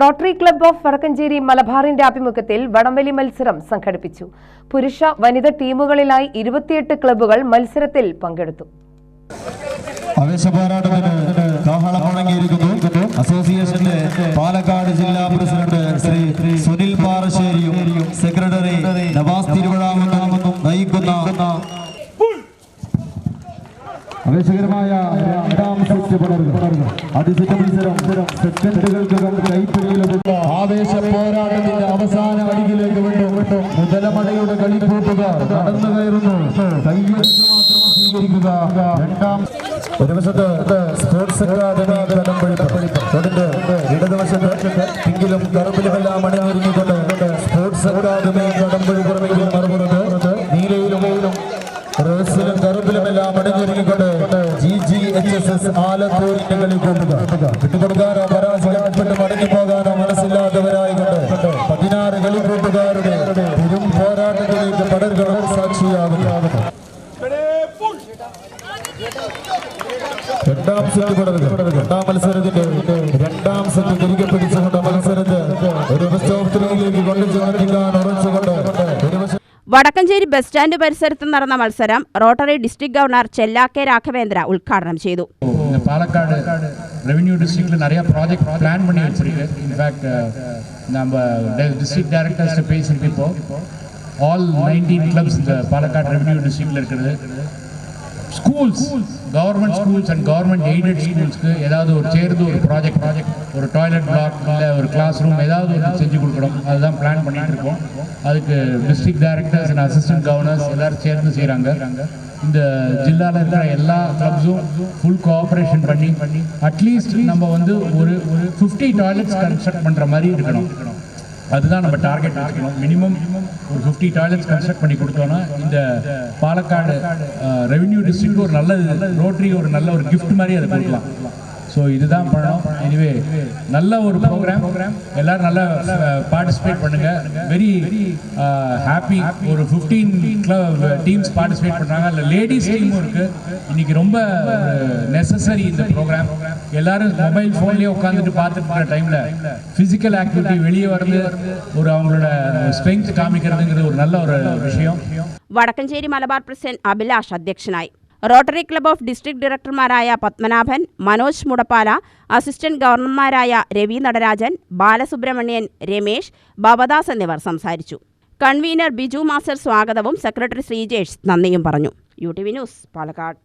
Rotary club of Vadakkanchery മലബാറിന്റെ ആഭിമുഖ്യത്തിൽ വടംവലി മത്സരം സംഘടിപ്പിച്ചു. പുരുഷ വനിത ടീമുകളിലായി ഇരുപത്തിയെട്ട് ക്ലബ്ബുകൾ മത്സരത്തിൽ പങ്കെടുത്തു. അസോസിയേഷന്റെ പാലക്കാട് ജില്ലാ പ്രസിഡന്റ് ശ്രീ സുനിൽ പാറശ്ശേരിയും സെക്രട്ടറി നവാസ് തിരുവഴാമെന്നും നയിക്കുന്ന ആവേശകരമായ രണ്ടാം സെറ്റ് പടരുക. അതിശിച്ച മത്സരം സെക്കൻഡുകൾക്കകം കൈപ്പിടിയിലെത്തുന്ന ആവേശ പോരാട്ടത്തിന്റെ അവസാന അടിയിലേക്ക് വിട്ടു മുതലമടയുടെ കളിക്കൂട്ടുകാർ നടന്നു കയറുന്നു. സ്വീകരിക്കുക. രണ്ടാം ഒരു വശത്ത് സ്പോർട്സ് അക്കാദമി കടമ്പഴിപ്പടിന്റെ ഇടതുവശത്ത് പിങ്കിലും കറുപ്പിലുമെല്ലാം അണിഞ്ഞൊരുങ്ങിക്കൊണ്ട് സ്പോർട്സ് അക്കാദമി കടമ്പഴി പുറമെങ്കിലും എസ് എസ് ആലത്തൂരിന്റെ കളി കൂട്ടുക വിട്ടുകൊടുക്കാനോ പരാജയപ്പെട്ട് മടങ്ങി പോകാനോ മനസ്സില്ലാത്തവരായി കൊണ്ട് പതിനാറ് കളി കൂട്ടുകാരുടെ പെരും പോരാട്ടത്തിലേക്ക് പടരുകളും സാക്ഷിയാകുന്നു രണ്ടാം സെറ്റ് പടരുക രണ്ടാം മത്സരത്തിന്റെ രണ്ടാം സെറ്റ് തിരികെ പിടിച്ചുകൊണ്ട് മത്സരത്തെ ഒരു ബെസ്റ്റ് ഓഫ് ത്രീയിലേക്ക് വശം വടക്കഞ്ചേരി ബസ് സ്റ്റാൻഡ് പരിസരത്ത് നടന്ന മത്സരം Rotary district governor Chellake Raghavendra ഉദ്ഘാടനം ചെയ്തു இந்த பாலக்காடு ரெவென்யூ டிஸ்ட்ரிக்ட்ல நிறைய ப்ராஜெக்ட் பிளான் பண்ணி வச்சிருக்கு இன்ஃபேக்ட் நம்ம டிஸ்ட்ரிக்ட் டைரக்டர்ஸ்ட்ட பேசிட்டு இப்போ ஆல் நைன்டீன் கிளப்ஸ் இந்த பாலக்காடு ரெவென்யூ டிஸ்ட்ரிக்ட்ல இருக்கிறது schools government schools and government aided ஸ்கூல்ஸ்க்கு ஏதாவது ஒரு சேர்ந்து ஒரு ப்ராஜெக்ட் ப்ராஜெக்ட் ஒரு டாய்லெட் பிளாக் இல்லை ஒரு கிளாஸ் ரூம் ஏதாவது ஒரு செஞ்சு கொடுக்கணும். அதுதான் பிளான் பண்ணிட்டு இருக்கோம். அதுக்கு district directors and assistant governors எல்லாரும் சேர்ந்து செய்கிறாங்க இந்த ஜில்லால இருக்கிற எல்லா கிளப்ஸும் ஃபுல் கோஆப்ரேஷன் பண்ணி பண்ணி அட்லீஸ்ட் நம்ம வந்து ஒரு ஒரு ஃபிஃப்டி டாய்லெட்ஸ் கன்ஸ்ட்ரக்ட் பண்ணுற மாதிரி இருக்கணும். அதுதான் நம்ம டார்கெட் வச்சுக்கணும். மினிமம் ஒரு ஃபிஃப்டி டாய்லெட்ஸ் கன்ஸ்ட்ரக்ட் பண்ணி கொடுத்தோன்னா இந்த பாலக்காடு ரெவென்யூ டிஸ்ட்ரிக்ட் ஒரு நல்ல ரோட்ரி ஒரு நல்ல ஒரு கிஃப்ட் மாதிரி அதை கொடுக்கலாம். ஸோ இதுதான் பண்ணணும் எனிவே நல்ல ஒரு ப்ரோக்ராம் எல்லாரும் நல்லா பார்ட்டிசிபேட் பண்ணுங்க வெரி ஹாப்பி ஒரு ஃபிஃப்டீன் டீம்ஸ் பார்ட்டிசிபேட் பண்ணுறாங்க அதில் லேடிஸ் டீமும் இருக்கு இன்னைக்கு ரொம்ப நெசசரி இந்த ப்ரோக்ராம் எல்லாரும் மொபைல் ஃபோன்லேயே உட்காந்துட்டு பார்த்துட்டு இருக்கிற டைமில் ஃபிசிக்கல் ஆக்டிவிட்டி வெளியே வர்றது ஒரு அவங்களோட ஸ்ட்ரென்த் காமிக்கிறதுங்கிறது ஒரு நல்ல ஒரு விஷயம் വടക്കഞ്ചേരി മലബാർ പ്രസിഡന്റ് അഭിലാഷ് അധ്യക്ഷനായി റോട്ടറി ക്ലബ്ബ് ഓഫ് ഡിസ്ട്രിക്ട് ഡയറക്ടർമാരായ പത്മനാഭൻ മനോജ് മുടപ്പാല അസിസ്റ്റന്റ് ഗവർണർമാരായ രവി നടരാജൻ ബാലസുബ്രഹ്മണ്യൻ രമേശ് ബാബദാസ് എന്നിവർ സംസാരിച്ചു. കൺവീനർ ബിജു മാസ്റ്റർ സ്വാഗതവും സെക്രട്ടറി ശ്രീജേഷ് നന്ദിയും പറഞ്ഞു. U T V news Palakkad.